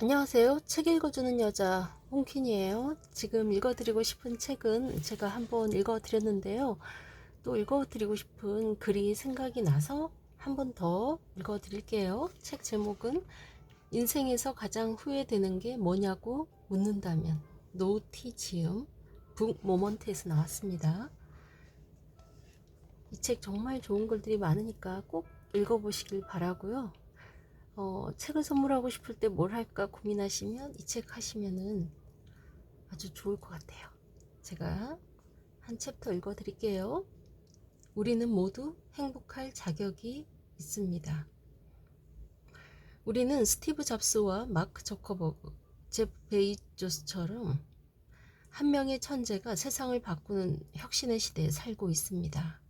안녕하세요. 책 읽어주는 여자 홍퀸이에요. 지금 읽어드리고 싶은 책은 제가 한번 읽어드렸는데요. 또 읽어드리고 싶은 글이 생각이 나서 한 번 더 읽어드릴게요. 책 제목은 인생에서 가장 후회되는 게 뭐냐고 묻는다면 노티지움 북 모먼트에서 나왔습니다. 이 책 정말 좋은 글들이 많으니까 꼭 읽어보시길 바라고요. 어, 책을 선물하고 싶을 때 뭘 할까 고민하시면 이 책 하시면은 아주 좋을 것 같아요. 제가 한 챕터 읽어 드릴게요. 우리는 모두 행복할 자격이 있습니다. 우리는 스티브 잡스와 마크 저커버그, 제프 베이조스처럼 한 명의 천재가 세상을 바꾸는 혁신의 시대에 살고 있습니다.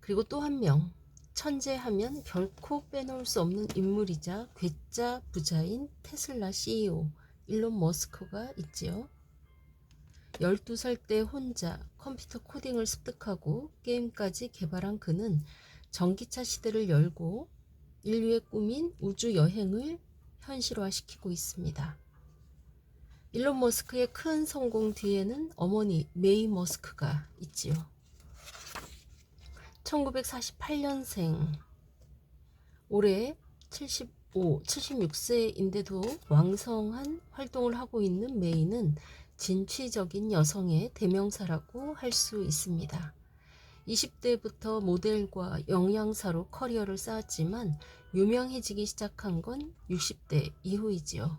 그리고 또 한 명, 천재하면 결코 빼놓을 수 없는 인물이자 괴짜 부자인 테슬라 CEO 일론 머스크가 있지요. 12살 때 혼자 컴퓨터 코딩을 습득하고 게임까지 개발한 그는 전기차 시대를 열고 인류의 꿈인 우주 여행을 현실화시키고 있습니다. 일론 머스크의 큰 성공 뒤에는 어머니 메이 머스크가 있지요. 1948년생 올해 75, 76세인데도 왕성한 활동을 하고 있는 메이는 진취적인 여성의 대명사라고 할 수 있습니다. 20대부터 모델과 영양사로 커리어를 쌓았지만 유명해지기 시작한 건 60대 이후이지요.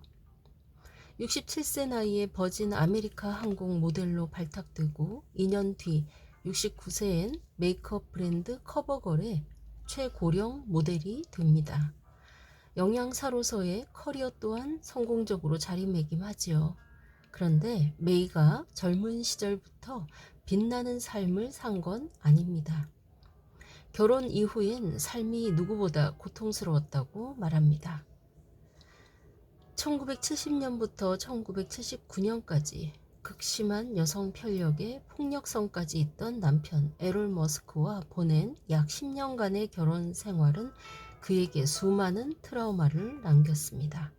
67세 나이에 버진 아메리카 항공 모델로 발탁되고 2년 뒤 69세엔 메이크업 브랜드 커버걸의 최고령 모델이 됩니다. 영양사로서의 커리어 또한 성공적으로 자리매김하지요. 그런데 메이가 젊은 시절부터 빛나는 삶을 산 건 아닙니다. 결혼 이후엔 삶이 누구보다 고통스러웠다고 말합니다. 1970년부터 1979년까지 극심한 여성 편력에 폭력성까지 있던 남편 에롤 머스크와 보낸 약 10년간의 결혼 생활은 그에게 수많은 트라우마를 남겼습니다.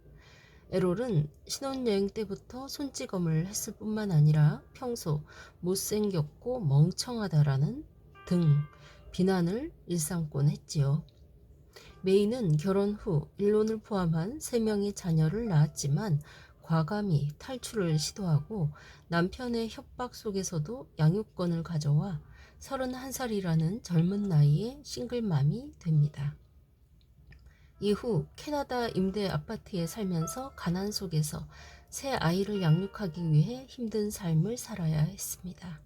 에롤은 신혼여행 때부터 손찌검을 했을 뿐만 아니라 평소 못생겼고 멍청하다라는 등 비난을 일삼곤 했지요. 메이는 결혼 후 일론을 포함한 3명의 자녀를 낳았지만 과감히 탈출을 시도하고 남편의 협박 속에서도 양육권을 가져와 31살이라는 젊은 나이에 싱글맘이 됩니다. 이후 캐나다 임대 아파트에 살면서 가난 속에서 새 아이를 양육하기 위해 힘든 삶을 살아야 했습니다.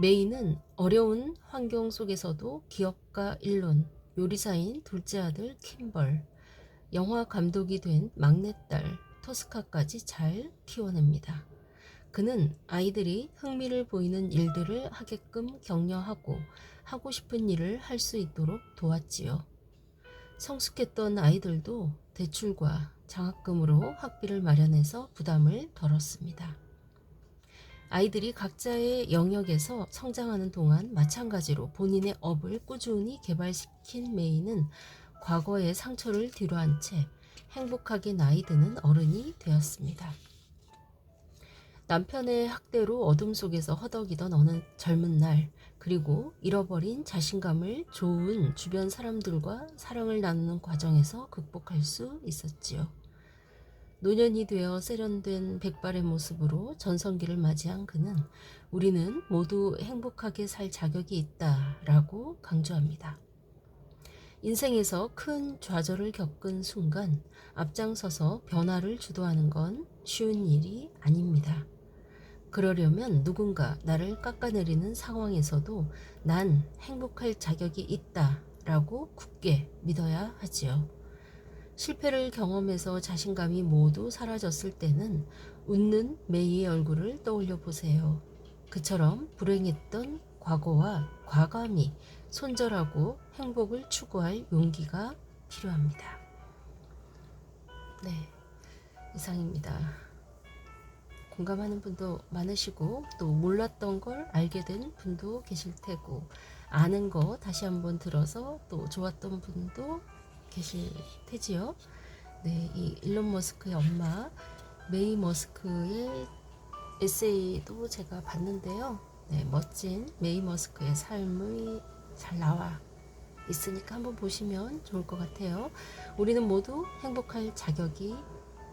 메이는 어려운 환경 속에서도 기업가 일론, 요리사인 둘째 아들 킴벌, 영화 감독이 된 막내딸 토스카까지 잘 키워냅니다. 그는 아이들이 흥미를 보이는 일들을 하게끔 격려하고 하고 싶은 일을 할 수 있도록 도왔지요. 성숙했던 아이들도 대출과 장학금으로 학비를 마련해서 부담을 덜었습니다. 아이들이 각자의 영역에서 성장하는 동안 마찬가지로 본인의 업을 꾸준히 개발시킨 메이는 과거의 상처를 뒤로한 채 행복하게 나이 드는 어른이 되었습니다. 남편의 학대로 어둠 속에서 허덕이던 어느 젊은 날, 그리고 잃어버린 자신감을 좋은 주변 사람들과 사랑을 나누는 과정에서 극복할 수 있었지요. 노년이 되어 세련된 백발의 모습으로 전성기를 맞이한 그는 우리는 모두 행복하게 살 자격이 있다 라고 강조합니다. 인생에서 큰 좌절을 겪은 순간 앞장서서 변화를 주도하는 건 쉬운 일이 아닙니다. 그러려면 누군가 나를 깎아내리는 상황에서도 난 행복할 자격이 있다 라고 굳게 믿어야 하지요. 실패를 경험해서 자신감이 모두 사라졌을 때는 웃는 메이의 얼굴을 떠올려 보세요. 그처럼 불행했던 과거와 과감히 손절하고 행복을 추구할 용기가 필요합니다. 네, 이상입니다. 공감하는 분도 많으시고 또 몰랐던 걸 알게 된 분도 계실 테고 아는 거 다시 한번 들어서 또 좋았던 분도 계실 테지요. 네, 이 일론 머스크의 엄마 메이 머스크의 에세이도 제가 봤는데요. 네, 멋진 메이 머스크의 삶이 잘 나와 있으니까 한번 보시면 좋을 것 같아요. 우리는 모두 행복할 자격이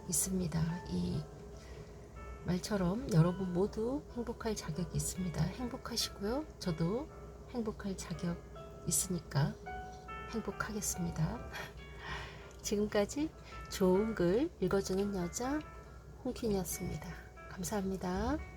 있습니다. 이 말처럼 여러분 모두 행복할 자격이 있습니다. 행복하시고요. 저도 행복할 자격 있으니까 행복하겠습니다. 지금까지 좋은 글 읽어주는 여자 홍킨이었습니다. 감사합니다.